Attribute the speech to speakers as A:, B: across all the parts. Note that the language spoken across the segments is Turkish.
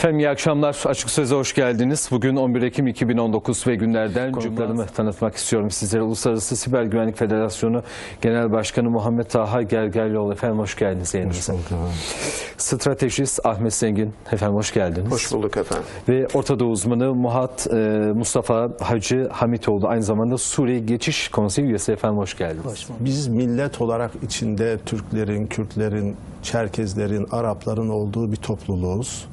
A: Efendim iyi akşamlar. Açık Söz'e hoş geldiniz. Bugün 11 Ekim 2019 ve günlerden konuklarımı tanıtmak istiyorum sizlere. Uluslararası Siber Güvenlik Federasyonu Genel Başkanı Muhammed Taha Gergerlioğlu. Efendim hoş geldiniz yayınımıza. Stratejist Ahmet Zengin. Efendim hoş geldiniz.
B: Hoş bulduk efendim.
A: Ve Orta Doğu uzmanı Muhat e, Mustafa Hacı Hamitoğlu. Aynı zamanda Suriye Geçiş Konseyi üyesi. Efendim hoş geldiniz.
B: Biz millet olarak içinde Türklerin, Kürtlerin, Çerkezlerin, Arapların olduğu bir topluluğuz.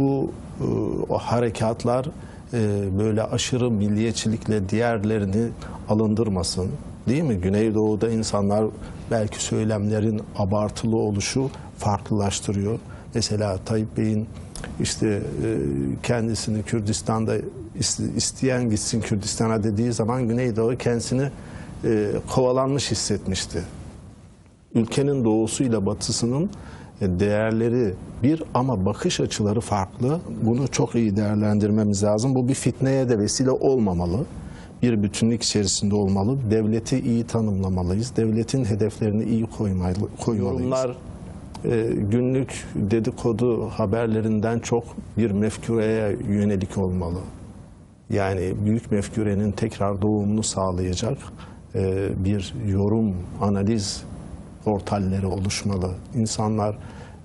B: Bu e, harekatlar e, böyle aşırı milliyetçilikle diğerlerini alındırmasın. Değil mi? Güneydoğu'da insanlar belki söylemlerin abartılı oluşu farklılaştırıyor. Mesela Tayyip Bey'in işte e, kendisini Kürdistan'da is- isteyen gitsin Kürdistan'a dediği zaman Güneydoğu kendisini e, kovalanmış hissetmişti ülkenin doğusuyla batısının değerleri bir ama bakış açıları farklı. Bunu çok iyi değerlendirmemiz lazım. Bu bir fitneye de vesile olmamalı. Bir bütünlük içerisinde olmalı. Devleti iyi tanımlamalıyız. Devletin hedeflerini iyi koymalı, koymalıyız. Yorumlar e, günlük dedikodu haberlerinden çok bir mefkureye yönelik olmalı. Yani büyük mefkurenin tekrar doğumunu sağlayacak e, bir yorum, analiz portalleri oluşmalı. İnsanlar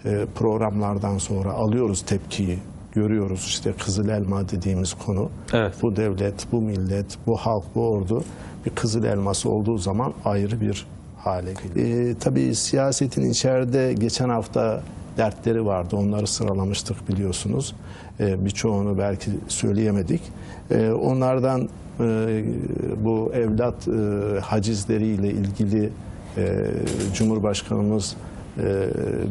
B: e, programlardan sonra alıyoruz tepkiyi, görüyoruz işte Kızıl Elma dediğimiz konu.
A: Evet.
B: Bu devlet, bu millet, bu halk, bu ordu bir Kızıl Elması olduğu zaman ayrı bir hale geliyor. E, tabii siyasetin içeride geçen hafta dertleri vardı. Onları sıralamıştık biliyorsunuz. E, birçoğunu belki söyleyemedik. E, onlardan e, bu evlat e, hacizleriyle ilgili Cumhurbaşkanımız e,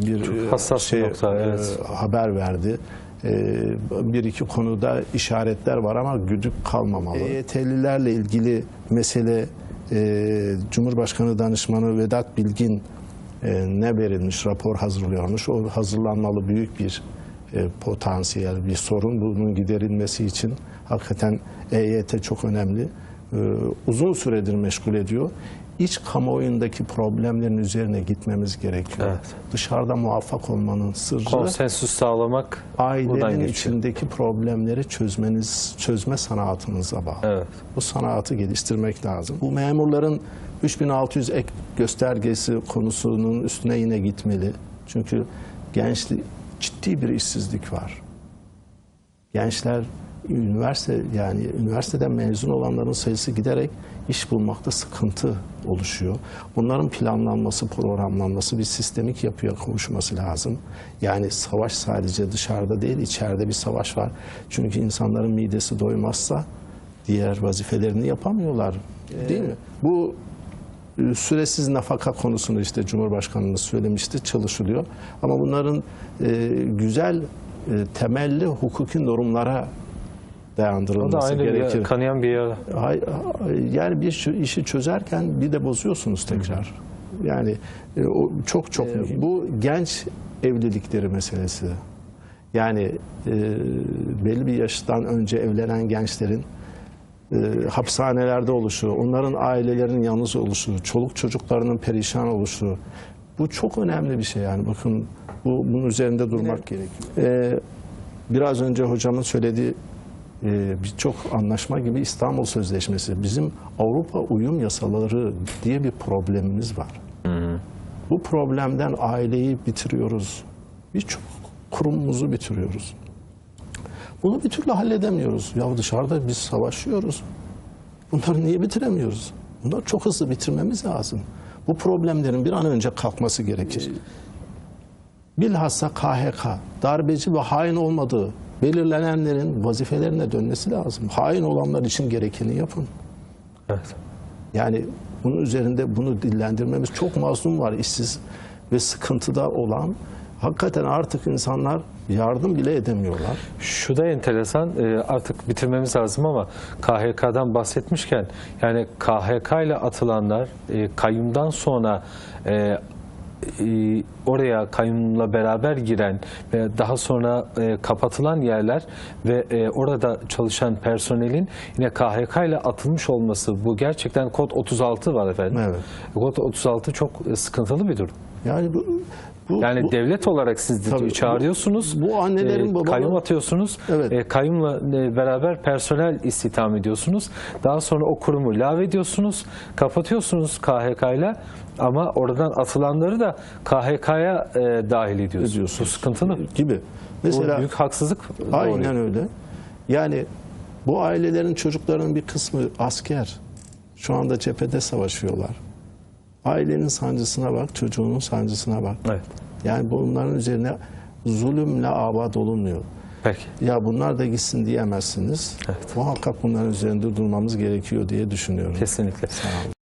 B: bir
A: Çok hassas bir
B: şey
A: nokta,
B: e,
A: evet.
B: haber verdi. E, bir iki konuda işaretler var ama güdük kalmamalı. EYT'lilerle ilgili mesele e, Cumhurbaşkanı Danışmanı Vedat Bilgin e, ne verilmiş rapor hazırlıyormuş. O hazırlanmalı büyük bir e, potansiyel bir sorun. Bunun giderilmesi için hakikaten EYT çok önemli. E, uzun süredir meşgul ediyor. İç kamuoyundaki problemlerin üzerine gitmemiz gerekiyor.
A: Evet.
B: Dışarıda muvaffak olmanın sırrı
A: Konsensüs sağlamak
B: ailenin içindeki problemleri çözmeniz, çözme sanatınıza bağlı.
A: Evet.
B: Bu sanatı geliştirmek lazım. Bu memurların 3600 ek göstergesi konusunun üstüne yine gitmeli. Çünkü gençlik ciddi bir işsizlik var. Gençler üniversite yani üniversiteden mezun olanların sayısı giderek iş bulmakta sıkıntı oluşuyor. Bunların planlanması, programlanması bir sistemik yapıya kavuşması lazım. Yani savaş sadece dışarıda değil, içeride bir savaş var. Çünkü insanların midesi doymazsa diğer vazifelerini yapamıyorlar. Değil mi? Bu e, süresiz nafaka konusunu işte Cumhurbaşkanımız söylemişti, çalışılıyor. Ama bunların e, güzel, e, temelli hukuki normlara
A: O da
B: dayandırılması
A: aynı bir
B: gerekir.
A: kanayan bir yara.
B: Yani bir işi çözerken bir de bozuyorsunuz tekrar. Yani e, o çok çok mühim. Bu genç evlilikleri meselesi. Yani e, belli bir yaştan önce evlenen gençlerin e, hapishanelerde oluşu, onların ailelerinin yalnız oluşu, çoluk çocuklarının perişan oluşu. Bu çok önemli bir şey yani. Bakın bu bunun üzerinde durmak gerekiyor. E, biraz önce hocamın söylediği birçok anlaşma gibi İstanbul Sözleşmesi, bizim Avrupa uyum yasaları diye bir problemimiz var. Bu problemden aileyi bitiriyoruz. Birçok kurumumuzu bitiriyoruz. Bunu bir türlü halledemiyoruz. Ya dışarıda biz savaşıyoruz. Bunları niye bitiremiyoruz? Bunları çok hızlı bitirmemiz lazım. Bu problemlerin bir an önce kalkması gerekir. Bilhassa KHK, darbeci ve hain olmadığı belirlenenlerin vazifelerine dönmesi lazım. Hain olanlar için gerekeni yapın.
A: Evet.
B: Yani bunun üzerinde bunu dillendirmemiz çok mazlum var işsiz ve sıkıntıda olan. Hakikaten artık insanlar yardım bile edemiyorlar.
A: Şu da enteresan e, artık bitirmemiz lazım ama KHK'dan bahsetmişken yani KHK ile atılanlar e, kayyumdan sonra e, oraya kayyumla beraber giren ve daha sonra e, kapatılan yerler ve e, orada çalışan personelin yine KHK ile atılmış olması bu gerçekten kod 36 var efendim.
B: Evet.
A: Kod 36 çok sıkıntılı bir durum.
B: Yani bu, bu
A: Yani
B: bu-
A: devlet olarak siz
B: Tabii,
A: çağırıyorsunuz.
B: bu- bu annelerin,
A: e,
B: babaların-
A: kayyum atıyorsunuz.
B: Evet.
A: E, kayyumla e, beraber personel istihdam ediyorsunuz. Daha sonra o kurumu lave ediyorsunuz. Kapatıyorsunuz KHK'yla ama oradan atılanları da KHK'ya e, dahil ediyorsunuz.
B: Ediyorsunuz.
A: Bu sıkıntılı.
B: gibi. Mesela
A: Bu büyük haksızlık.
B: Aynen
A: doğuruyor.
B: öyle. Yani bu ailelerin çocuklarının bir kısmı asker. Şu anda cephede savaşıyorlar. Ailenin sancısına bak, çocuğunun sancısına bak.
A: Evet.
B: Yani bunların üzerine zulümle abad olunmuyor.
A: Peki.
B: Ya bunlar da gitsin diyemezsiniz.
A: Evet.
B: Muhakkak bunların üzerinde durmamız gerekiyor diye düşünüyorum.
A: Kesinlikle.
B: Sağ olun.